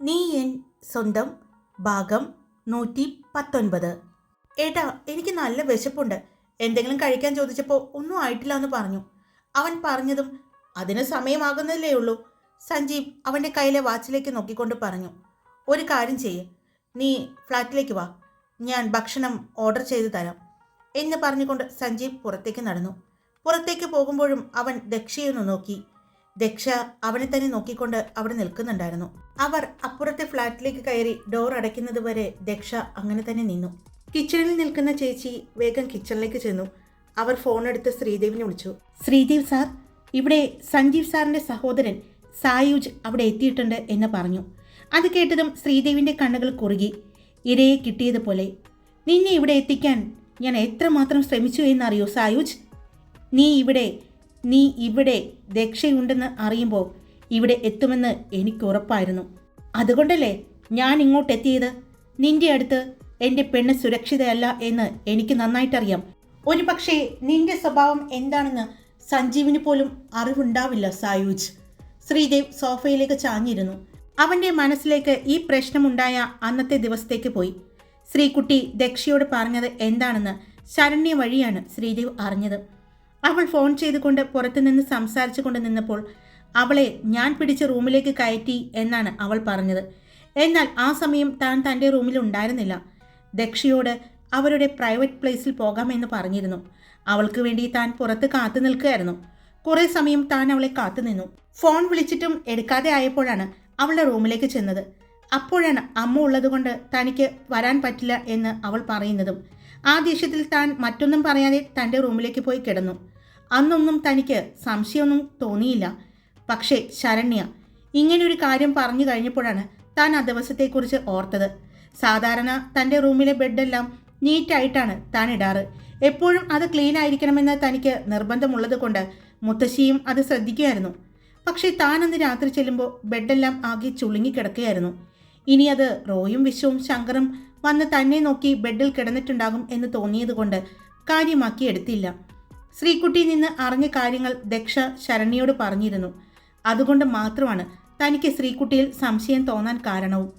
നീ എൻ സ്വന്തം ഭാഗം നൂറ്റി പത്തൊൻപത്. ഏട്ടാ എനിക്ക് നല്ല വിശപ്പുണ്ട്. എന്തെങ്കിലും കഴിക്കാൻ ചോദിച്ചപ്പോൾ ഒന്നും ആയിട്ടില്ല എന്ന് പറഞ്ഞു. അവൻ പറഞ്ഞതും അതിന് സമയമാകുന്നല്ലേ ഉള്ളൂ. സഞ്ജീവ് അവന്റെ കയ്യിലെ വാച്ചിലേക്ക് നോക്കിക്കൊണ്ട് പറഞ്ഞു. ഒരു കാര്യം ചെയ്യ്. നീ ഫ്ലാറ്റിലേക്ക് വാ. ഞാൻ ഭക്ഷണം ഓർഡർ ചെയ്തു തരാം എന്ന് പറഞ്ഞുകൊണ്ട് സഞ്ജീവ് പുറത്തേക്ക് നടന്നു. പുറത്തേക്ക് പോകുമ്പോഴും അവൻ ദക്ഷയൊന്ന് നോക്കി. ദക്ഷ അവനെ തന്നെ നോക്കിക്കൊണ്ട് അവിടെ നിൽക്കുന്നുണ്ടായിരുന്നു. അവർ അപ്പുറത്തെ ഫ്ലാറ്റിലേക്ക് കയറി ഡോർ അടയ്ക്കുന്നത് വരെ ദക്ഷ അങ്ങനെ തന്നെ നിന്നു. കിച്ചണിൽ നിൽക്കുന്ന ചേച്ചി വേഗം കിച്ചണിലേക്ക് ചെന്നു. അവർ ഫോണെടുത്ത് ശ്രീദേവിനെ വിളിച്ചു. ശ്രീദേവ് സാർ ഇവിടെ സഞ്ജീവ് സാറിന്റെ സഹോദരൻ സായുജ് അവിടെ എത്തിയിട്ടുണ്ട് എന്ന് പറഞ്ഞു. അത് കേട്ടതും ശ്രീദേവിന്റെ കണ്ണുകൾ കുറുകി. ഇരയെ കിട്ടിയതുപോലെ നിന്നെ ഇവിടെ എത്തിക്കാൻ ഞാൻ എത്രമാത്രം ശ്രമിച്ചു എന്നറിയോ സായുജ്? നീ ഇവിടെ നീ ഇവിടെ ദക്ഷയുണ്ടെന്ന് അറിയുമ്പോൾ ഇവിടെ എത്തുമെന്ന് എനിക്ക് ഉറപ്പായിരുന്നു. അതുകൊണ്ടല്ലേ ഞാൻ ഇങ്ങോട്ടെത്തിയത് നിന്റെ അടുത്ത് എന്റെ പെണ്ണ് സുരക്ഷിതയല്ല എന്ന് എനിക്ക് നന്നായിട്ടറിയാം. ഒരു പക്ഷേ നിന്റെ സ്വഭാവം എന്താണെന്ന് സഞ്ജീവിന് പോലും അറിവുണ്ടാവില്ല സായൂജ്. ശ്രീദേവ് സോഫയിലേക്ക് ചാഞ്ഞിരുന്നു. അവന്റെ മനസ്സിലേക്ക് ഈ പ്രശ്നമുണ്ടായ അന്നത്തെ ദിവസത്തേക്ക് പോയി. ശ്രീകുട്ടി ദക്ഷയോട് പറഞ്ഞത് എന്താണെന്ന് ശരണ്യ വഴിയാണ് ശ്രീദേവ് അറിഞ്ഞത്. അവൾ ഫോൺ ചെയ്തുകൊണ്ട് പുറത്തുനിന്ന് സംസാരിച്ചു കൊണ്ട് നിന്നപ്പോൾ അവളെ ഞാൻ പിടിച്ച് റൂമിലേക്ക് കയറ്റി എന്നാണ് അവൾ പറഞ്ഞത്. എന്നാൽ ആ സമയം താൻ തന്റെ റൂമിൽ ഉണ്ടായിരുന്നില്ല. ദക്ഷിയോട് അവരുടെ പ്രൈവറ്റ് പ്ലേസിൽ പോകാമെന്ന് പറഞ്ഞിരുന്നു. അവൾക്ക് വേണ്ടി താൻ പുറത്ത് കാത്തു നിൽക്കുകയായിരുന്നു. കുറേ സമയം താൻ അവളെ കാത്തു നിന്നു. ഫോൺ വിളിച്ചിട്ടും എടുക്കാതെ ആയപ്പോഴാണ് അവളുടെ റൂമിലേക്ക് ചെന്നത്. അപ്പോഴാണ് അമ്മ ഉള്ളതുകൊണ്ട് തനിക്ക് വരാൻ പറ്റില്ല എന്ന് അവൾ പറയുന്നതും. ആ ദേഷ്യത്തിൽ താൻ മറ്റൊന്നും പറയാതെ തന്റെ റൂമിലേക്ക് പോയി കിടന്നു. അന്നൊന്നും തനിക്ക് സംശയമൊന്നും തോന്നിയില്ല. പക്ഷേ ശരണ്യ ഇങ്ങനൊരു കാര്യം പറഞ്ഞു കഴിഞ്ഞപ്പോഴാണ് താൻ ആ ദിവസത്തെക്കുറിച്ച് ഓർത്തത്. സാധാരണ തന്റെ റൂമിലെ ബെഡെല്ലാം നീറ്റായിട്ടാണ് താൻ ഇടാറ്. എപ്പോഴും അത് ക്ലീൻ ആയിരിക്കണമെന്ന് തനിക്ക് നിർബന്ധമുള്ളത് കൊണ്ട് മുത്തശ്ശിയും അത് ശ്രദ്ധിക്കുമായിരുന്നു പക്ഷേ താൻ അന്ന് രാത്രി ചെല്ലുമ്പോൾ ബെഡെല്ലാം ആകെ ചുളുങ്ങിക്കിടക്കുകയായിരുന്നു. ഇനി അത് റോയും വിശ്വവും ശങ്കറും വന്ന് തന്നെ നോക്കി ബെഡിൽ കിടന്നിട്ടുണ്ടാകും എന്ന് തോന്നിയതുകൊണ്ട് കാര്യമാക്കി എടുത്തില്ല. ശ്രീകുട്ടിയിൽ നിന്ന് അറിഞ്ഞ കാര്യങ്ങൾ ദക്ഷ ശരണ്യയോട് പറഞ്ഞിരുന്നു. അതുകൊണ്ട് മാത്രമാണ് തനിക്ക് ശ്രീകുട്ടിയിൽ സംശയം തോന്നാൻ കാരണവും.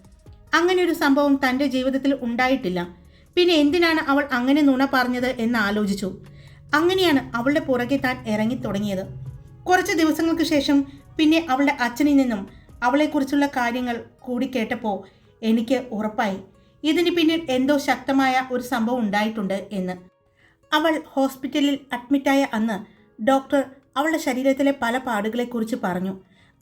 അങ്ങനെ ഒരു സംഭവം തന്റെ ജീവിതത്തിൽ ഉണ്ടായിട്ടില്ല. പിന്നെ എന്തിനാണ് അവൾ അങ്ങനെ നുണ പറഞ്ഞത് എന്ന് ആലോചിച്ചു. അങ്ങനെയാണ് അവളുടെ പുറകെ താൻ ഇറങ്ങി തുടങ്ങിയത് കുറച്ച് ദിവസങ്ങൾക്ക് ശേഷം പിന്നെ അവളുടെ അച്ഛനിൽ നിന്നും അവളെക്കുറിച്ചുള്ള കാര്യങ്ങൾ കൂടി കേട്ടപ്പോൾ എനിക്ക് ഉറപ്പായി. ഇതിന് പിന്നിൽ എന്തോ ശക്തമായ ഒരു സംഭവം ഉണ്ടായിട്ടുണ്ട് എന്ന്. അവൾ ഹോസ്പിറ്റലിൽ അഡ്മിറ്റായ അന്ന് ഡോക്ടർ അവളുടെ ശരീരത്തിലെ പല പാടുകളെക്കുറിച്ച് പറഞ്ഞു.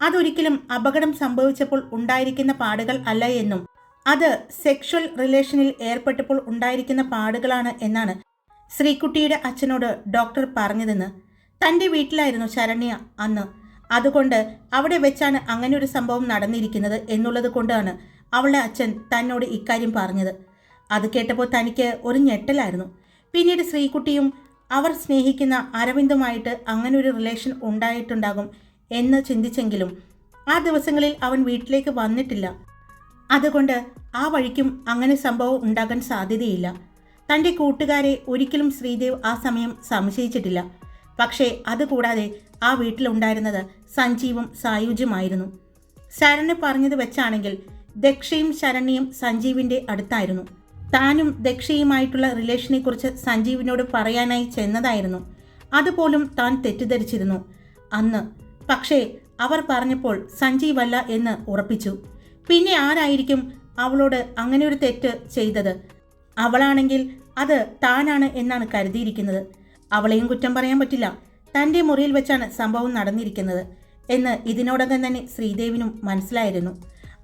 അതൊരിക്കലും അപകടം സംഭവിച്ചപ്പോൾ ഉണ്ടായിരിക്കുന്ന പാടുകൾ അല്ല എന്നും അത് സെക്ഷൽ റിലേഷനിൽ ഏർപ്പെട്ടപ്പോൾ ഉണ്ടായിരിക്കുന്ന പാടുകളാണ് എന്നാണ് ശ്രീകുട്ടിയുടെ അച്ഛനോട് ഡോക്ടർ പറഞ്ഞതെന്ന്. തന്റെ വീട്ടിലായിരുന്നു ശരണ്യ അന്ന്. അതുകൊണ്ട് അവിടെ വെച്ചാണ് അങ്ങനെ ഒരു സംഭവം നടന്നിരിക്കുന്നത് എന്നുള്ളത് കൊണ്ടാണ് അവളുടെ അച്ഛൻ തന്നോട് ഇക്കാര്യം പറഞ്ഞത്. അത് കേട്ടപ്പോൾ തനിക്ക് ഒരു ഞെട്ടലായിരുന്നു. പിന്നീട് ശ്രീകുട്ടിയും അവർ സ്നേഹിക്കുന്ന അരവിന്ദുമായിട്ട് അങ്ങനെ ഒരു റിലേഷൻ ഉണ്ടായിട്ടുണ്ടാകും എന്ന് ചിന്തിച്ചെങ്കിലും ആ ദിവസങ്ങളിൽ അവൻ വീട്ടിലേക്ക് വന്നിട്ടില്ല. അതുകൊണ്ട് ആ വഴിക്കും അങ്ങനെ സംഭവം ഉണ്ടാകാൻ സാധ്യതയില്ല. തന്റെ കൂട്ടുകാരെ ഒരിക്കലും ശ്രീദേവ് ആ സമയം സംശയിച്ചിട്ടില്ല. പക്ഷേ അതുകൂടാതെ ആ വീട്ടിലുണ്ടായിരുന്നത് സഞ്ജീവും സായുജുമായിരുന്നു. ശരണ് പറഞ്ഞത് വെച്ചാണെങ്കിൽ ദക്ഷയും ശരണ്യയും സഞ്ജീവിന്റെ അടുത്തായിരുന്നു. താനും ദക്ഷയുമായിട്ടുള്ള റിലേഷനെക്കുറിച്ച് സഞ്ജീവിനോട് പറയാനായി ചെന്നതായിരുന്നു. അതുപോലും താൻ തെറ്റിദ്ധരിച്ചിരുന്നു. അന്ന് പക്ഷേ അവർ പറഞ്ഞപ്പോൾ സഞ്ജീവല്ല എന്ന് ഉറപ്പിച്ചു. പിന്നെ ആരായിരിക്കും അവളോട് അങ്ങനെ ഒരു തെറ്റ് ചെയ്തത്? അവളാണെങ്കിൽ അത് താനാണ് എന്നാണ് കരുതിയിരിക്കുന്നത്. അവളെയും കുറ്റം പറയാൻ പറ്റില്ല. തന്റെ മുറിയിൽ വെച്ചാണ് സംഭവം നടന്നിരിക്കുന്നത് എന്ന് ഇതിനോടകം തന്നെ ശ്രീദേവിനും മനസ്സിലായിരുന്നു.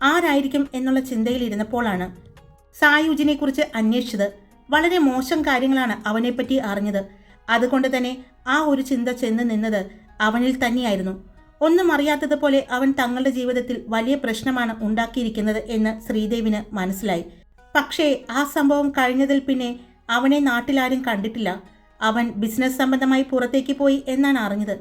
ആരായിരിക്കും എന്നുള്ള ചിന്തയിലിരുന്നപ്പോഴാണ് സായുജിനെ കുറിച്ച് അന്വേഷിച്ചത് വളരെ മോശം കാര്യങ്ങളാണ് അവനെപ്പറ്റി അറിഞ്ഞത്. അതുകൊണ്ട് തന്നെ ആ ഒരു ചിന്ത ചെന്ന് നിന്നത് അവനിൽ തന്നെയായിരുന്നു. ഒന്നും അറിയാത്തതുപോലെ അവൻ തങ്ങളുടെ ജീവിതത്തിൽ വലിയ പ്രശ്നമാണ് ഉണ്ടാക്കിയിരിക്കുന്നത് എന്ന് ശ്രീദേവിന് മനസ്സിലായി. പക്ഷേ ആ സംഭവം കഴിഞ്ഞതിൽ പിന്നെ അവനെ നാട്ടിലാരും കണ്ടിട്ടില്ല. അവൻ ബിസിനസ് സംബന്ധമായി പുറത്തേക്ക് പോയി എന്നാണ് അറിഞ്ഞത്.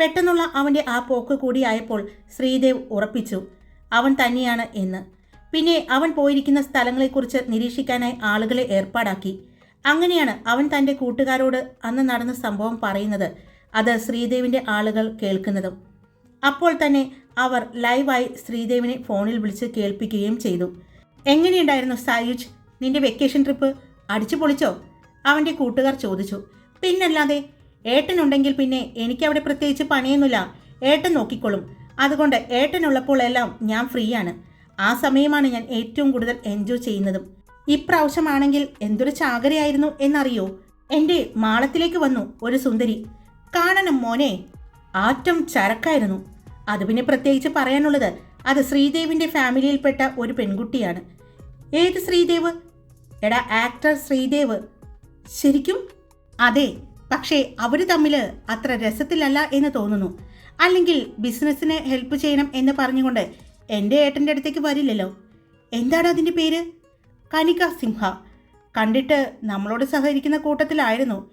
പെട്ടെന്നുള്ള അവന്റെ ആ പോക്ക് കൂടിയായപ്പോൾ ശ്രീദേവ് ഉറപ്പിച്ചു. അവൻ തന്നെയാണ് എന്ന്. പിന്നെ അവൻ പോയിരിക്കുന്ന സ്ഥലങ്ങളെക്കുറിച്ച് നിരീക്ഷിക്കാനായി ആളുകളെ ഏർപ്പാടാക്കി. അങ്ങനെയാണ് അവൻ തന്റെ കൂട്ടുകാരോട് അന്ന് നടന്ന സംഭവം പറയുന്നത്. അത് ശ്രീദേവിന്റെ ആളുകൾ കേൾക്കുന്നതും. അപ്പോൾ തന്നെ അവർ ലൈവായി ശ്രീദേവിനെ ഫോണിൽ വിളിച്ച് കേൾപ്പിക്കുകയും ചെയ്തു. എങ്ങനെയുണ്ടായിരുന്നു സായുജ്? നിന്റെ വെക്കേഷൻ ട്രിപ്പ് അടിച്ചു പൊളിച്ചോ? അവന്റെ കൂട്ടുകാർ ചോദിച്ചു. പിന്നല്ലാതെ ഏട്ടനുണ്ടെങ്കിൽ പിന്നെ എനിക്കവിടെ പ്രത്യേകിച്ച് പണിയൊന്നുമില്ല. ഏട്ടൻ നോക്കിക്കൊള്ളും അതുകൊണ്ട് ഏട്ടനുള്ളപ്പോൾ എല്ലാം ഞാൻ ഫ്രീയാണ്. ആ സമയമാണ് ഞാൻ ഏറ്റവും കൂടുതൽ എൻജോയ് ചെയ്യുന്നതും. ഇപ്രാവശ്യമാണെങ്കിൽ എന്തൊരു ചാകരയായിരുന്നു എന്നറിയോ? എന്റെ മാളത്തിലേക്ക് വന്നു ഒരു സുന്ദരി. കാണണം മോനെ. ആറ്റം ചരക്കായിരുന്നു. അത് പിന്നെ പ്രത്യേകിച്ച് പറയാനുള്ളത് അത് ശ്രീദേവിന്റെ ഫാമിലിയിൽപ്പെട്ട ഒരു പെൺകുട്ടിയാണ്. ഏത് ശ്രീദേവ്? എടാ ആക്ടർ ശ്രീദേവ്. ശരിക്കും? അതെ പക്ഷേ അവർ തമ്മിൽ അത്ര രസത്തിലല്ല എന്ന് തോന്നുന്നു. അല്ലെങ്കിൽ ബിസിനസ്സിനെ ഹെൽപ്പ് ചെയ്യണം എന്ന് പറഞ്ഞുകൊണ്ട് എന്റെ ഏട്ടന്റെ അടുത്തേക്ക് വരില്ലല്ലോ. എന്താണ് അതിന്റെ പേര്? കനിക സിംഹ. കണ്ടിട്ട് നമ്മളോട് സഹകരിക്കുന്ന കൂട്ടത്തിലായിരുന്നു.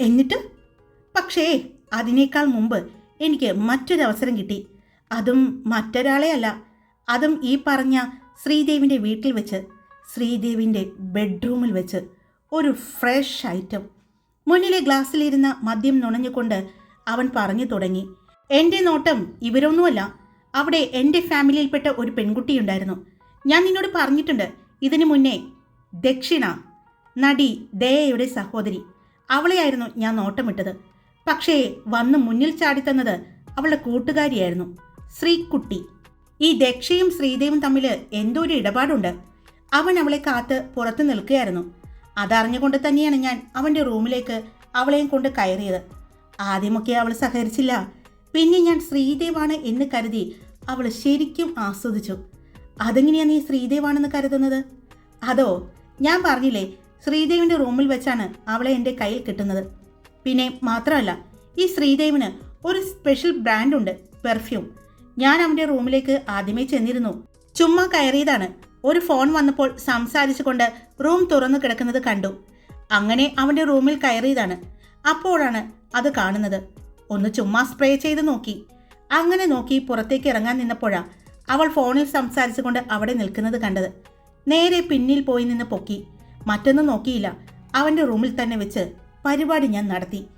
എന്നിട്ട്? പക്ഷേ അതിനേക്കാൾ മുമ്പ് എനിക്ക് മറ്റൊരവസരം കിട്ടി. അതും മറ്റൊരാളെ അല്ല അതും ഈ പറഞ്ഞ ശ്രീദേവിന്റെ വീട്ടിൽ വെച്ച് ശ്രീദേവിന്റെ ബെഡ്റൂമിൽ വെച്ച്. ഒരു ഫ്രഷ് ഐറ്റം. മുന്നിലെ ഗ്ലാസ്സിലിരുന്ന മദ്യം നുണഞ്ഞുകൊണ്ട് അവൻ പറഞ്ഞു തുടങ്ങി. എന്റെ നോട്ടം ഇവരൊന്നുമല്ല. അവിടെ എന്റെ ഫാമിലിയിൽപ്പെട്ട ഒരു പെൺകുട്ടിയുണ്ടായിരുന്നു. ഞാൻ നിന്നോട് പറഞ്ഞിട്ടുണ്ട് ഇതിനു മുന്നേ ദക്ഷിണ നടി ദയയുടെ സഹോദരി അവളെയായിരുന്നു ഞാൻ നോട്ടമിട്ടത്. പക്ഷേ വന്ന് മുന്നിൽ ചാടിത്തന്നത് അവളുടെ കൂട്ടുകാരിയായിരുന്നു ശ്രീകുട്ടി. ഈ ദക്ഷയും ശ്രീദേവും തമ്മിൽ എന്തോ ഒരു ഇടപാടുണ്ട്. അവൻ അവളെ കാത്ത് പുറത്ത് നിൽക്കുകയായിരുന്നു. അതറിഞ്ഞുകൊണ്ട് തന്നെയാണ് ഞാൻ അവന്റെ റൂമിലേക്ക് അവളെയും കൊണ്ട് കയറിയത്. ആദ്യമൊക്കെ അവൾ സഹകരിച്ചില്ല. പിന്നെ ഞാൻ ശ്രീദേവാണ് എന്ന് കരുതി അവൾ ശരിക്കും ആസ്വദിച്ചു. അതെങ്ങനെയാ നീ ശ്രീദേവാണെന്ന് കരുതുന്നത്? അതോ ഞാൻ പറഞ്ഞില്ലേ ശ്രീദേവിന്റെ റൂമിൽ വെച്ചാണ് അവളെ എന്റെ കയ്യിൽ കിട്ടുന്നത്. പിന്നെ മാത്രമല്ല ഈ ശ്രീദേവിന് ഒരു സ്പെഷ്യൽ ബ്രാൻഡുണ്ട് പെർഫ്യൂം ഞാൻ അവന്റെ റൂമിലേക്ക് ആദ്യമേ ചെന്നിരുന്നു. ചുമ്മാ കയറിയതാണ്. ഒരു ഫോൺ വന്നപ്പോൾ സംസാരിച്ചുകൊണ്ട് റൂം തുറന്നു കിടക്കുന്നത് കണ്ടു. അങ്ങനെ അവന്റെ റൂമിൽ കയറിയതാണ്. അപ്പോഴാണ് അത് കാണുന്നത്. ഒന്ന് ചുമ്മാ സ്പ്രേ ചെയ്ത് നോക്കി. അങ്ങനെ നോക്കി പുറത്തേക്ക് ഇറങ്ങാൻ നിന്നപ്പോഴാ അവൾ ഫോണിൽ സംസാരിച്ചുകൊണ്ട് അവിടെ നിൽക്കുന്നത് കണ്ടത്. നേരെ പിന്നിൽ പോയി നിന്ന് പൊക്കി. മറ്റൊന്നും നോക്കിയില്ല. അവന്റെ റൂമിൽ തന്നെ വെച്ച് പരിപാടി ഞാൻ നടത്തി.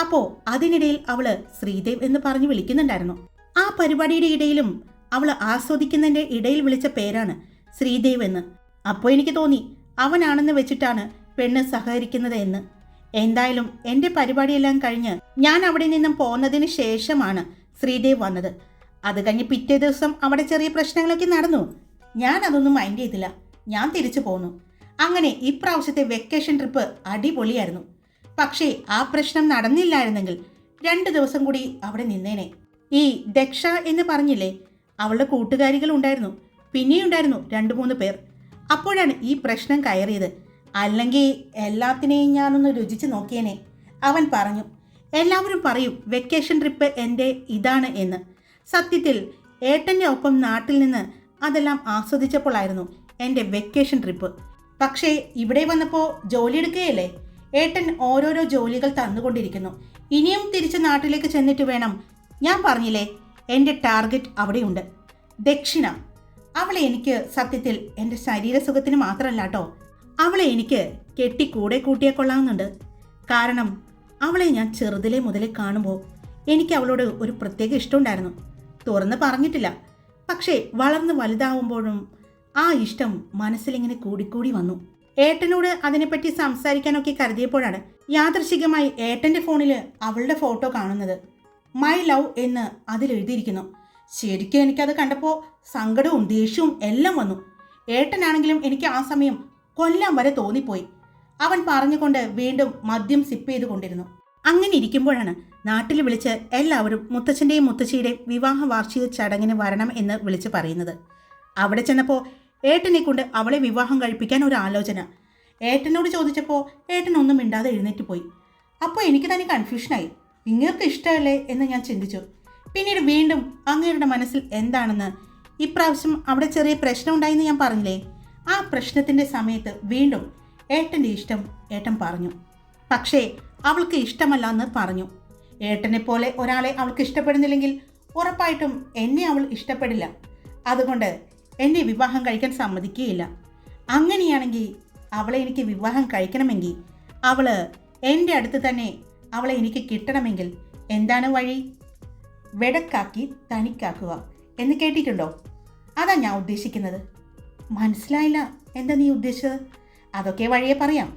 അപ്പോൾ അതിനിടയിൽ അവൾ ശ്രീദേവ് എന്ന് പറഞ്ഞു വിളിക്കുന്നുണ്ടായിരുന്നു. ആ പരിപാടിയുടെ ഇടയിലും അവൾ ആസ്വദിക്കുന്നതിന്റെ ഇടയിൽ വിളിച്ച പേരാണ് ശ്രീദേവ് എന്ന്. അപ്പോൾ എനിക്ക് തോന്നി അവനാണെന്ന് വെച്ചിട്ടാണ് പെണ്ണ് സഹകരിക്കുന്നത് എന്ന്. എന്തായാലും എന്റെ പരിപാടിയെല്ലാം കഴിഞ്ഞ് ഞാൻ അവിടെ നിന്നും പോന്നതിന് ശേഷമാണ് ശ്രീദേവ് വന്നത്. അത് കഴിഞ്ഞ് പിറ്റേ ദിവസം അവിടെ ചെറിയ പ്രശ്നങ്ങളൊക്കെ നടന്നു. ഞാൻ അതൊന്നും മൈൻഡ് ചെയ്തില്ല. ഞാൻ തിരിച്ചു പോന്നു. അങ്ങനെ ഇപ്രാവശ്യത്തെ വെക്കേഷൻ ട്രിപ്പ് അടിപൊളിയായിരുന്നു. പക്ഷേ ആ പ്രശ്നം നടന്നില്ലായിരുന്നെങ്കിൽ രണ്ട് ദിവസം കൂടി അവിടെ നിന്നേനെ. ഈ ദക്ഷ എന്ന് പറഞ്ഞില്ലേ അവളുടെ കൂട്ടുകാരികൾ ഉണ്ടായിരുന്നു. പിന്നെയുണ്ടായിരുന്നു രണ്ട് മൂന്ന് പേർ. അപ്പോഴാണ് ഈ പ്രശ്നം കയറിയത്. അല്ലെങ്കിൽ എല്ലാത്തിനെയും ഞാനൊന്ന് രുചിച്ച് നോക്കിയേനെ. അവൻ പറഞ്ഞു എല്ലാവരും പറയും വെക്കേഷൻ ട്രിപ്പ് എന്റെ ഇതാണ് എന്ന്. സത്യത്തിൽ ഏട്ടന്റെ ഒപ്പം നാട്ടിൽ നിന്ന് അതെല്ലാം ആസ്വദിച്ചപ്പോഴായിരുന്നു എന്റെ വെക്കേഷൻ ട്രിപ്പ് പക്ഷേ ഇവിടെ വന്നപ്പോൾ ജോലി എടുക്കുകയല്ലേ? ഏട്ടൻ ഓരോരോ ജോലികൾ തന്നുകൊണ്ടിരിക്കുന്നു. ഇനിയും തിരിച്ച് നാട്ടിലേക്ക് ചെന്നിട്ട് വേണം. ഞാൻ പറഞ്ഞില്ലേ എന്റെ ടാർഗറ്റ് അവിടെയുണ്ട്. ദക്ഷിണ അവളെ എനിക്ക് സത്യത്തിൽ എന്റെ ശരീരസുഖത്തിന് മാത്രമല്ല കേട്ടോ. അവളെ എനിക്ക് കെട്ടി കൂടെ കൂട്ടിയാൽ കൊള്ളാവുന്നുണ്ട്. കാരണം അവളെ ഞാൻ ചെറുതിലെ മുതലേ കാണുമ്പോൾ എനിക്ക് അവളോട് ഒരു പ്രത്യേക ഇഷ്ടമുണ്ടായിരുന്നു. തുറന്ന് പറഞ്ഞിട്ടില്ല. പക്ഷേ വളർന്ന് വലുതാവുമ്പോഴും ആ ഇഷ്ടം മനസ്സിലിങ്ങനെ കൂടിക്കൂടി വന്നു. ഏട്ടനോട് അതിനെപ്പറ്റി സംസാരിക്കാനൊക്കെ കരുതിയപ്പോഴാണ് യാദൃശികമായി ഏട്ടന്റെ ഫോണിൽ അവളുടെ ഫോട്ടോ കാണുന്നത്. മൈ ലവ് എന്ന് അതിൽ എഴുതിയിരിക്കുന്നു ശരിക്കും എനിക്കത് കണ്ടപ്പോൾ സങ്കടവും ദേഷ്യവും എല്ലാം വന്നു. ഏട്ടനാണെങ്കിലും എനിക്ക് ആ സമയം കൊല്ലം വരെ തോന്നിപ്പോയി. അവൻ പറഞ്ഞുകൊണ്ട് വീണ്ടും മദ്യം സിപ്പ് ചെയ്തു കൊണ്ടിരുന്നു. അങ്ങനെ ഇരിക്കുമ്പോഴാണ് നാട്ടിൽ വിളിച്ച് എല്ലാവരും മുത്തച്ഛന്റെയും മുത്തശ്ശിയുടെയും വിവാഹ വാർഷിക ചടങ്ങിന് വരണം എന്ന് വിളിച്ച് പറയുന്നത്. അവിടെ ചെന്നപ്പോൾ ഏട്ടനെ കൊണ്ട് അവളെ വിവാഹം കഴിപ്പിക്കാൻ ഒരു ആലോചന. ഏട്ടനോട് ചോദിച്ചപ്പോൾ ഏട്ടനൊന്നും മിണ്ടാതെ എഴുന്നേറ്റ് പോയി. അപ്പോൾ എനിക്ക് തന്നെ കൺഫ്യൂഷനായി നിങ്ങൾക്ക് ഇഷ്ടമല്ലേ? എന്ന് ഞാൻ ചിന്തിച്ചു. പിന്നീട് വീണ്ടും അങ്ങേരുടെ മനസ്സിൽ എന്താണെന്ന് ഇപ്രാവശ്യം അവിടെ ചെറിയ പ്രശ്നം ഉണ്ടായെന്ന് ഞാൻ പറഞ്ഞില്ലേ? ആ പ്രശ്നത്തിന്റെ സമയത്ത് വീണ്ടും ഏട്ടന്റെ ഇഷ്ടം ഏട്ടൻ പറഞ്ഞു. പക്ഷേ അവൾക്ക് ഇഷ്ടമല്ല എന്ന് പറഞ്ഞു. ഏട്ടനെ പോലെ ഒരാളെ അവൾക്ക് ഇഷ്ടപ്പെടുന്നില്ലെങ്കിൽ ഉറപ്പായിട്ടും എന്നെ അവൾ ഇഷ്ടപ്പെടില്ല. അതുകൊണ്ട് എന്നെ വിവാഹം കഴിക്കാൻ സമ്മതിക്കുകയില്ല. അങ്ങനെയാണെങ്കിൽ അവളെ എനിക്ക് വിവാഹം കഴിക്കണമെങ്കിൽ അവൾ എന്റെ അടുത്ത് തന്നെ അവളെ എനിക്ക് കിട്ടണമെങ്കിൽ എന്താണ് വഴി? വെടക്കാക്കി തനിക്കാക്കുക. എന്ന് കേട്ടിട്ടുണ്ടോ? അതാ ഞാൻ ഉദ്ദേശിക്കുന്നത്. മനസ്സിലായില്ല എന്താ നീ ഉദ്ദേശിച്ചത്? അതൊക്കെ വഴിയെ പറയാം.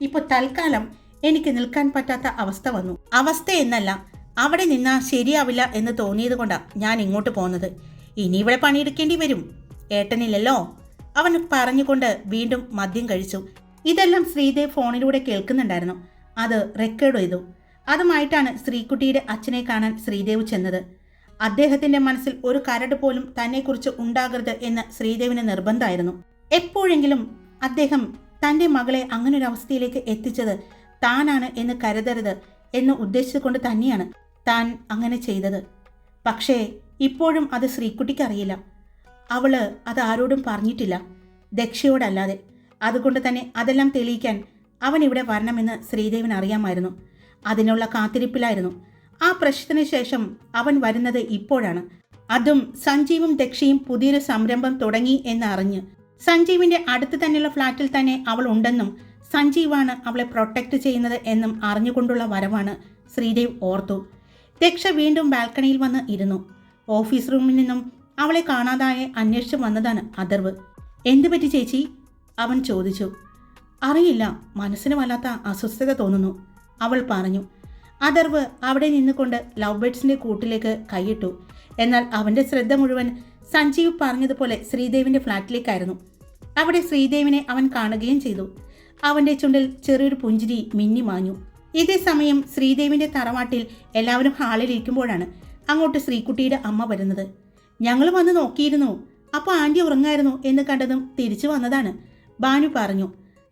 ഇപ്പോൾ തൽക്കാലം എനിക്ക് നിൽക്കാൻ പറ്റാത്ത അവസ്ഥ വന്നു. അവസ്ഥ എന്നല്ല അവിടെ നിന്നാ ശരിയാവില്ല എന്ന് തോന്നിയത് കൊണ്ടാണ് ഞാൻ ഇങ്ങോട്ട് പോകുന്നത് ഇനി ഇവിടെ പണിയെടുക്കേണ്ടി വരും. ഏട്ടനില്ലല്ലോ. അവൻ പറഞ്ഞുകൊണ്ട് വീണ്ടും മദ്യം കഴിച്ചു. ഇതെല്ലാം ശ്രീദേവ് ഫോണിലൂടെ കേൾക്കുന്നുണ്ടായിരുന്നു. അത് റെക്കോർഡ് ചെയ്തു. അതുമായിട്ടാണ് ശ്രീകുട്ടിയുടെ അച്ഛനെ കാണാൻ ശ്രീദേവ് ചെന്നത്. അദ്ദേഹത്തിന്റെ മനസ്സിൽ ഒരു കരട് പോലും തന്നെക്കുറിച്ച് ഉണ്ടാകരുത് എന്ന് ശ്രീദേവിന് നിർബന്ധമായിരുന്നു. എപ്പോഴെങ്കിലും അദ്ദേഹം തന്റെ മകളെ ഒരു അവസ്ഥയിലേക്ക് എത്തിച്ചത് താനാണ് എന്ന് കരുതരുത് എന്ന് ഉദ്ദേശിച്ചുകൊണ്ട് തന്നെയാണ് താൻ അങ്ങനെ ചെയ്തത്. പക്ഷേ ഇപ്പോഴും അത് ശ്രീക്കുട്ടിക്ക് അറിയില്ല അവൾ അത് ആരോടും പറഞ്ഞിട്ടില്ല. ദക്ഷയോടല്ലാതെ. അതുകൊണ്ട് തന്നെ അതെല്ലാം തെളിയിക്കാൻ അവൻ ഇവിടെ വരണമെന്ന് ശ്രീദേവൻ അറിയാമായിരുന്നു. അതിനുള്ള കാത്തിരിപ്പിലായിരുന്നു. ആ പ്രശ്നത്തിന് ശേഷം അവൻ വരുന്നത് ഇപ്പോഴാണ്. അതും സഞ്ജീവും ദക്ഷയും പുതിയൊരു സംരംഭം തുടങ്ങി എന്നറിഞ്ഞ് സഞ്ജീവിന്റെ അടുത്ത് തന്നെയുള്ള ഫ്ലാറ്റിൽ തന്നെ അവൾ ഉണ്ടെന്നും സഞ്ജീവാണ് അവളെ പ്രൊട്ടക്റ്റ് ചെയ്യുന്നത് എന്നും അറിഞ്ഞുകൊണ്ടുള്ള വരവാണ് ശ്രീദേവ് ഓർത്തു. ദക്ഷ വീണ്ടും ബാൽക്കണിയിൽ വന്ന് ഇരുന്നു. ഓഫീസ് റൂമിൽ നിന്നും അവളെ കാണാതായി അന്വേഷിച്ച് വന്നതാണ് അഥർവ്. എന്തു പറ്റി ചേച്ചി? അവൻ ചോദിച്ചു. അറിയില്ല മനസ്സിന് വല്ലാത്ത അസ്വസ്ഥത തോന്നുന്നു അവൾ പറഞ്ഞു. അഥർവ് അവിടെ നിന്നുകൊണ്ട് ലവ് ബേഡ്സിന്റെ കൂട്ടിലേക്ക് കൈയിട്ടു. എന്നാൽ അവന്റെ ശ്രദ്ധ മുഴുവൻ സഞ്ജീവ് പറഞ്ഞതുപോലെ ശ്രീദേവിന്റെ ഫ്ലാറ്റിലേക്കായിരുന്നു. അവിടെ ശ്രീദേവിനെ അവൻ കാണുകയും ചെയ്തു. അവന്റെ ചുണ്ടിൽ ചെറിയൊരു പുഞ്ചിരി മിന്നി മാഞ്ഞു. ഇതേ സമയം ശ്രീദേവിന്റെ തറവാട്ടിൽ എല്ലാവരും ഹാളിൽ ഇരിക്കുമ്പോഴാണ് അങ്ങോട്ട് ശ്രീകുട്ടിയുടെ അമ്മ വരുന്നത്. ഞങ്ങൾ വന്ന് നോക്കിയിരുന്നു. അപ്പോൾ ആന്റി ഉറങ്ങായിരുന്നു എന്ന് കണ്ടതും തിരിച്ചു വന്നതാണ്. ബാനു പറഞ്ഞു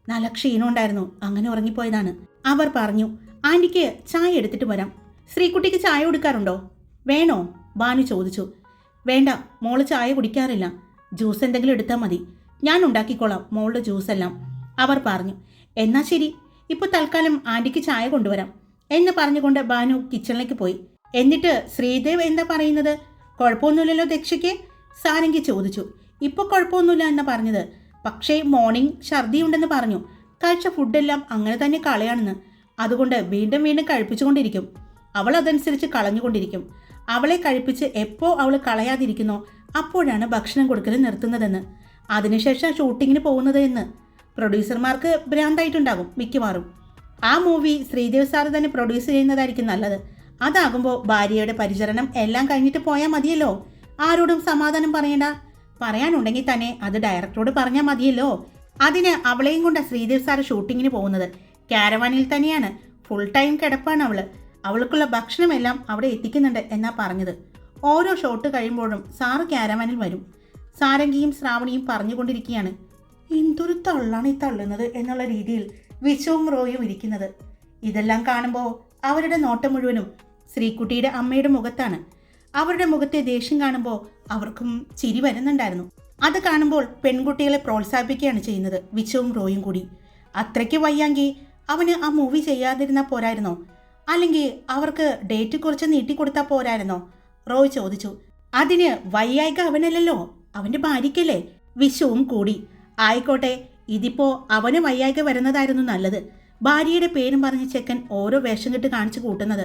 നല്ല ക്ഷീണമുണ്ടായിരുന്നു അങ്ങനെ ഉറങ്ങിപ്പോയതാണ്. അവർ പറഞ്ഞു ആന്റിക്ക് ചായ എടുത്തിട്ട് വരാം. ശ്രീകുട്ടിക്ക് ചായ കൊടുക്കാറുണ്ടോ? വേണോ? ബാനു ചോദിച്ചു. വേണ്ട മോൾ ചായ കുടിക്കാറില്ല. ജ്യൂസ് എന്തെങ്കിലും എടുത്താൽ മതി. ഞാൻ ഉണ്ടാക്കിക്കോളാം മോളുടെ ജ്യൂസ് എല്ലാം. അവർ പറഞ്ഞു എന്നാ ശരി. ഇപ്പോൾ തൽക്കാലം ആന്റിക്ക് ചായ കൊണ്ടുവരാം. എന്ന് പറഞ്ഞുകൊണ്ട് ബാനു കിച്ചണിലേക്ക് പോയി. എന്നിട്ട് ശ്രീദേവ് എന്താ പറയുന്നത്? കുഴപ്പമൊന്നുമില്ലല്ലോ ദക്ഷയ്ക്ക്. സാരംഗി ചോദിച്ചു ഇപ്പോൾ കുഴപ്പമൊന്നുമില്ല എന്ന് പറഞ്ഞത്? പക്ഷേ മോർണിംഗ് ഛർദിയുണ്ടെന്ന് പറഞ്ഞു. കഴിച്ച ഫുഡെല്ലാം അങ്ങനെ തന്നെ കളയാണെന്ന്. അതുകൊണ്ട് വീണ്ടും വീണ്ടും കഴിപ്പിച്ചുകൊണ്ടിരിക്കും. അവൾ അതനുസരിച്ച് കളഞ്ഞുകൊണ്ടിരിക്കും. അവളെ കഴിപ്പിച്ച് എപ്പോൾ അവൾ കളയാതിരിക്കുന്നോ അപ്പോഴാണ് ഭക്ഷണം കൊടുക്കൽ നിർത്തുന്നതെന്ന്. അതിനുശേഷം ഷൂട്ടിങ്ങിന് പോകുന്നത് എന്ന്. പ്രൊഡ്യൂസർമാർക്ക് ഭ്രാന്തായിട്ടുണ്ടാകും മിക്കവാറും. ആ മൂവി ശ്രീദേവ് സാർ തന്നെ പ്രൊഡ്യൂസ് ചെയ്യുന്നതായിരിക്കും നല്ലത്. അതാകുമ്പോൾ ഭാര്യയുടെ പരിചരണം എല്ലാം കഴിഞ്ഞിട്ട് പോയാൽ മതിയല്ലോ. ആരോടും സമാധാനം പറയണ്ട. പറയാനുണ്ടെങ്കിൽ തന്നെ അത് ഡയറക്ടറോട് പറഞ്ഞാൽ മതിയല്ലോ. അതിന് അവളെയും കൊണ്ട് ശ്രീദേവ് സാർ ഷൂട്ടിങ്ങിന് പോകുന്നത്. കാരവാനിൽ തന്നെയാണ്. ഫുൾ ടൈം കിടപ്പാണ് അവൾ. അവൾക്കുള്ള ഭക്ഷണമെല്ലാം അവിടെ എത്തിക്കുന്നുണ്ട് എന്നാ പറഞ്ഞത്. ഓരോ ഷോട്ട് കഴിയുമ്പോഴും സാറ് കാരവാനിൽ വരും. സാരംഗിയും ശ്രാവണിയും പറഞ്ഞുകൊണ്ടിരിക്കുകയാണ്. എന്തൊരു തള്ളാണ് ഈ തള്ളുന്നത് എന്നുള്ള രീതിയിൽ വിശുവും റോയും ഇരിക്കുന്നത്. ഇതെല്ലാം കാണുമ്പോൾ അവരുടെ നോട്ടം മുഴുവനും ശ്രീകുട്ടിയുടെ അമ്മയുടെ മുഖത്താണ്. അവരുടെ മുഖത്തെ ദേഷ്യം കാണുമ്പോൾ അവർക്കും ചിരി വരുന്നുണ്ടായിരുന്നു. അത് കാണുമ്പോൾ പെൺകുട്ടികളെ പ്രോത്സാഹിപ്പിക്കുകയാണ് ചെയ്യുന്നത് വിശുവും റോയും കൂടി. അത്രയ്ക്ക് വയ്യാങ്കി അവന് ആ മൂവി ചെയ്യാതിരുന്നാൽ പോരായിരുന്നോ? അല്ലെങ്കിൽ അവർക്ക് ഡേറ്റ് കുറച്ച് നീട്ടിക്കൊടുത്താൽ പോരായിരുന്നോ? റോയ് ചോദിച്ചു. അതിന് വയ്യായിക അവനല്ലല്ലോ. അവന്റെ ഭാര്യയ്ക്കല്ലേ വിശ്വവും കൂടി. ആയിക്കോട്ടെ ഇതിപ്പോ അവന് വയ്യായിക വരുന്നതായിരുന്നു നല്ലത്. ഭാര്യയുടെ പേരും പറഞ്ഞ് ചെക്കൻ ഓരോ വേഷം കെട്ട് കാണിച്ചു കൂട്ടുന്നത്.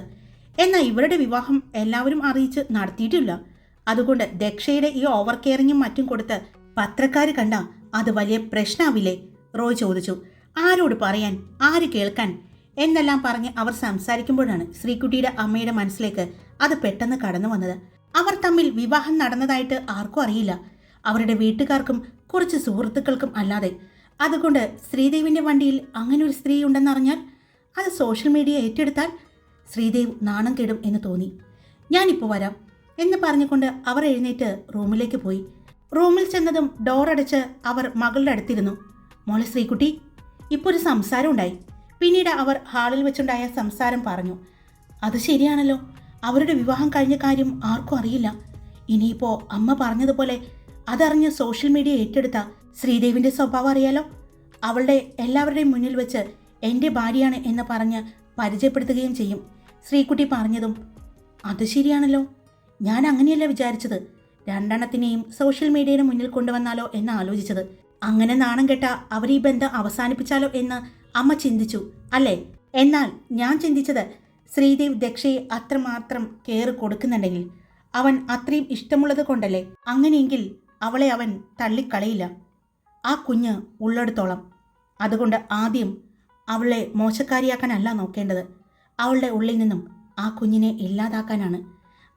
എന്നാൽ ഇവരുടെ വിവാഹം എല്ലാവരും അറിയിച്ച് നടത്തിയിട്ടില്ല. അതുകൊണ്ട് ദക്ഷയുടെ ഈ ഓവർ കെയറിങ്ങും മറ്റും കൊടുത്ത് പത്രക്കാർ കണ്ട അത് വലിയ പ്രശ്നാവില്ലേ? റോയ് ചോദിച്ചു. ആരോട് പറയാൻ? ആര് കേൾക്കാൻ? എന്നെല്ലാം പറഞ്ഞ് അവർ സംസാരിക്കുമ്പോഴാണ് ശ്രീകുട്ടിയുടെ അമ്മയുടെ മനസ്സിലേക്ക് അത് പെട്ടെന്ന് കടന്നു വന്നത്. അവർ തമ്മിൽ വിവാഹം നടന്നതായിട്ട് ആർക്കും അറിയില്ല. അവരുടെ വീട്ടുകാർക്കും കുറച്ച് സുഹൃത്തുക്കൾക്കും അല്ലാതെ. അതുകൊണ്ട് ശ്രീദേവിന്റെ വണ്ടിയിൽ അങ്ങനെ ഒരു സ്ത്രീ ഉണ്ടെന്നറിഞ്ഞാൽ അത് സോഷ്യൽ മീഡിയ ഏറ്റെടുത്താൽ ശ്രീദേവ് നാണം കെടും എന്ന് തോന്നി. ഞാനിപ്പോൾ വരാം എന്ന് പറഞ്ഞുകൊണ്ട് അവർ എഴുന്നേറ്റ് റൂമിലേക്ക് പോയി. റൂമിൽ ചെന്നതും ഡോർ അടച്ച് അവർ മകളുടെ അടുത്തിരുന്നു. മോളെ ശ്രീകുട്ടി ഇപ്പോൾ ഒരു സംസാരം ഉണ്ടായി. പിന്നീട് അവർ ഹാളിൽ വെച്ചുണ്ടായ സംസാരം പറഞ്ഞു. അത് ശരിയാണല്ലോ. അവരുടെ വിവാഹം കഴിഞ്ഞ കാര്യം ആർക്കും അറിയില്ല. ഇനിയിപ്പോൾ അമ്മ പറഞ്ഞതുപോലെ അതറിഞ്ഞ് സോഷ്യൽ മീഡിയ ഏറ്റെടുത്ത ശ്രീദേവിന്റെ സ്വഭാവം അറിയാലോ? അവളുടെ എല്ലാവരുടെയും മുന്നിൽ വെച്ച് എന്റെ ഭാര്യയാണ് എന്ന് പറഞ്ഞ് പരിചയപ്പെടുത്തുകയും ചെയ്യും. ശ്രീകുട്ടി പറഞ്ഞതും അത് ശരിയാണല്ലോ. ഞാൻ അങ്ങനെയല്ല വിചാരിച്ചത്. രണ്ടെണ്ണത്തിനെയും സോഷ്യൽ മീഡിയയുടെ മുന്നിൽ കൊണ്ടുവന്നാലോ എന്ന് ആലോചിച്ചത്. അങ്ങനെ നാണം കെട്ട അവർ ഈ ബന്ധം അവസാനിപ്പിച്ചാലോ എന്ന് അമ്മ ചിന്തിച്ചു അല്ലേ? എന്നാൽ ഞാൻ ചിന്തിച്ചത് ശ്രീദേവ് ദക്ഷയെ അത്രമാത്രം കെയർ കൊടുക്കുന്നുണ്ടെങ്കിൽ അവൻ അത്രയും ഇഷ്ടമുള്ളത് കൊണ്ടല്ലേ? അങ്ങനെയെങ്കിൽ അവളെ അവൻ തള്ളിക്കളയില്ല. ആ കുഞ്ഞ് ഉള്ളെടുത്തോളം. അതുകൊണ്ട് ആദ്യം അവളെ മോശക്കാരിയാക്കാനല്ല നോക്കേണ്ടത്. അവളുടെ ഉള്ളിൽ നിന്നും ആ കുഞ്ഞിനെ ഇല്ലാതാക്കാനാണ്.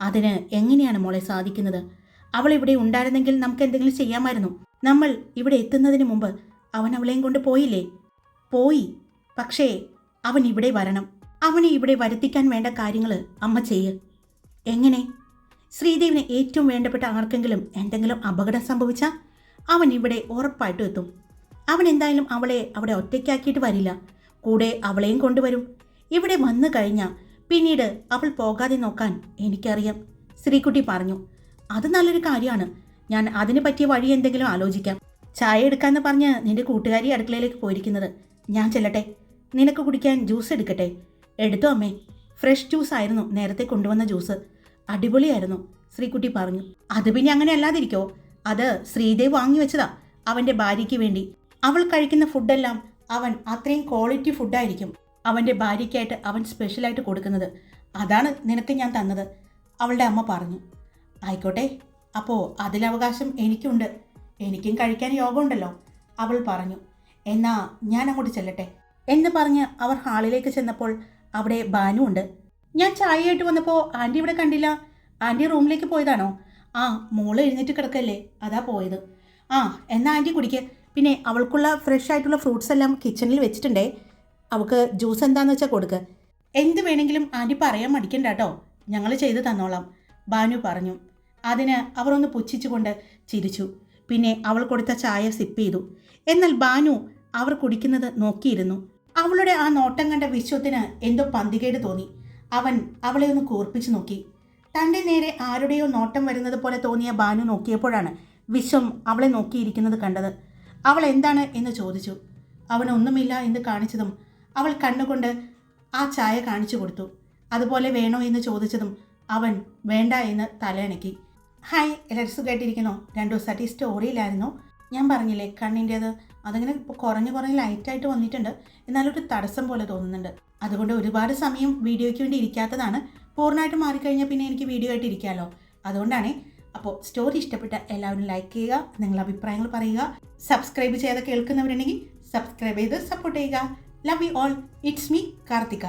അതിന് എങ്ങനെയാണ് മോളെ സാധിക്കുന്നത്? അവൾ ഇവിടെ ഉണ്ടായിരുന്നെങ്കിൽ നമുക്ക് എന്തെങ്കിലും ചെയ്യാമായിരുന്നു. നമ്മൾ ഇവിടെ എത്തുന്നതിന് മുമ്പ് അവൻ അവളെയും കൊണ്ട് പോയില്ലേ? പോയി. പക്ഷേ അവൻ ഇവിടെ വരണം. അവനെ ഇവിടെ വരുത്തിക്കാൻ വേണ്ട കാര്യങ്ങൾ അമ്മ ചെയ്യ്. എങ്ങനെ? ശ്രീദേവിന് ഏറ്റവും വേണ്ടപ്പെട്ട ആർക്കെങ്കിലും എന്തെങ്കിലും അപകടം സംഭവിച്ചാൽ അവൻ ഇവിടെ ഉറപ്പായിട്ടും എത്തും. അവൻ എന്തായാലും അവളെ അവിടെ ഒറ്റയ്ക്കാക്കിയിട്ട് വരില്ല. കൂടെ അവളെയും കൊണ്ടുവരും. ഇവിടെ വന്നു കഴിഞ്ഞാൽ പിന്നീട് അവൾ പോകാതെ നോക്കാൻ എനിക്കറിയാം. ശ്രീകുട്ടി പറഞ്ഞു അത് നല്ലൊരു കാര്യമാണ്. ഞാൻ അതിനെ പറ്റിയ വഴി എന്തെങ്കിലും ആലോചിക്കാം. ചായ എടുക്കാമെന്ന് പറഞ്ഞ് നിന്റെ കൂട്ടുകാരി അടുക്കളയിലേക്ക് പോയിരിക്കുന്നത്. ഞാൻ ചെല്ലട്ടെ. നിനക്ക് കുടിക്കാൻ ജ്യൂസ് എടുക്കട്ടെ. എടുത്തോ അമ്മേ. ഫ്രഷ് ജ്യൂസ് ആയിരുന്നു നേരത്തെ കൊണ്ടുവന്ന ജ്യൂസ്. അടിപൊളിയായിരുന്നു ശ്രീകുട്ടി പറഞ്ഞു. അത് പിന്നെ അങ്ങനെ അല്ലാതിരിക്കോ. അത് ശ്രീദേവ് വാങ്ങി വെച്ചതാ ഭാര്യയ്ക്ക് വേണ്ടി. അവൾ കഴിക്കുന്ന ഫുഡെല്ലാം അവൻ അത്രയും ക്വാളിറ്റി ഫുഡായിരിക്കും അവന്റെ ഭാര്യയ്ക്കായിട്ട് അവൻ സ്പെഷ്യലായിട്ട് കൊടുക്കുന്നത്. അതാണ് നിനക്ക് ഞാൻ തന്നത് അവളുടെ അമ്മ പറഞ്ഞു. ആയിക്കോട്ടെ അപ്പോൾ അതിലവകാശം എനിക്കുണ്ട്. എനിക്കും കഴിക്കാൻ യോഗമുണ്ടല്ലോ അവൾ പറഞ്ഞു. എന്നാ ഞാൻ അങ്ങോട്ട് ചെല്ലട്ടെ. എന്ന് പറഞ്ഞ് അവർ ഹാളിലേക്ക് ചെന്നപ്പോൾ അവിടെ ബാനു ഉണ്ട് ഞാൻ ചായയായിട്ട് വന്നപ്പോൾ ആന്റി ഇവിടെ കണ്ടില്ല. ആന്റി റൂമിലേക്ക് പോയതാണോ? ആ മോൾ എഴുന്നേറ്റ് കിടക്കല്ലേ. അതാ പോയത്. ആ എന്നാ ആന്റി കുടിക്ക്. പിന്നെ അവൾക്കുള്ള ഫ്രഷ് ആയിട്ടുള്ള ഫ്രൂട്ട്സ് എല്ലാം കിച്ചണിൽ വെച്ചിട്ടുണ്ടേ. അവൾക്ക് ജ്യൂസ് എന്താന്ന് വെച്ചാൽ കൊടുക്ക്. എന്ത് വേണമെങ്കിലും ആന്റി പറയാൻ മടിക്കണ്ട കേട്ടോ. ഞങ്ങൾ ചെയ്തു തന്നോളാം. ബാനു പറഞ്ഞു. അതിന് അവർ ഒന്ന് പുച്ഛിച്ചുകൊണ്ട് ചിരിച്ചു. പിന്നെ അവൾ കൊടുത്ത ചായ സിപ്പ് ചെയ്തു. എന്നാൽ ബാനു അവർ കുടിക്കുന്നത് നോക്കിയിരുന്നു. അവളുടെ ആ നോട്ടം കണ്ട വിശ്വത്തിന് എന്തോ പന്തികേട് തോന്നി. അവൻ അവളെ ഒന്ന് കൂർപ്പിച്ചു നോക്കി. തന്റെ നേരെ ആരുടെയോ നോട്ടം വരുന്നത് പോലെ തോന്നിയ ബാനു നോക്കിയപ്പോഴാണ് വിശ്വം അവളെ നോക്കിയിരിക്കുന്നത് കണ്ടത്. അവൾ എന്താണ് എന്ന് ചോദിച്ചു. അവനൊന്നുമില്ല എന്ന് കാണിച്ചതും അവൾ കണ്ണുകൊണ്ട് ആ ചായ കാണിച്ചു കൊടുത്തു. അതുപോലെ വേണോ എന്ന് ചോദിച്ചതും അവൻ വേണ്ട എന്ന് തലയണക്കി. ഹായ് എല്ലാവരും സുഖമായിട്ടിരിക്കുന്നു രണ്ടു ദിവസമായിട്ട് ഈ സ്റ്റോറിയിലായിരുന്നു. ഞാൻ പറഞ്ഞില്ലേ കണ്ണിന്റേത്? അതിങ്ങനെ കുറഞ്ഞ് കുറഞ്ഞ് ലൈറ്റായിട്ട് വന്നിട്ടുണ്ട്. എന്നാലൊരു തടസ്സം പോലെ തോന്നുന്നുണ്ട്. അതുകൊണ്ട് ഒരുപാട് സമയം വീഡിയോയ്ക്ക് വേണ്ടി ഇരിക്കാത്തതാണ്. പൂർണമായിട്ട് മാറിക്കഴിഞ്ഞാൽ പിന്നെ എനിക്ക് വീഡിയോ ആയിട്ട് ഇരിക്കാമല്ലോ അതുകൊണ്ടാണ് അപ്പോൾ സ്റ്റോറി ഇഷ്ടപ്പെട്ട എല്ലാവരും ലൈക്ക് ചെയ്യുക നിങ്ങളുടെ അഭിപ്രായങ്ങൾ പറയുക സബ്സ്ക്രൈബ് ചെയ്ത് കേൾക്കുന്നവരുണ്ടെങ്കിൽ സബ്സ്ക്രൈബ് ചെയ്ത് സപ്പോർട്ട് ചെയ്യുക. Love you all it's me Karthika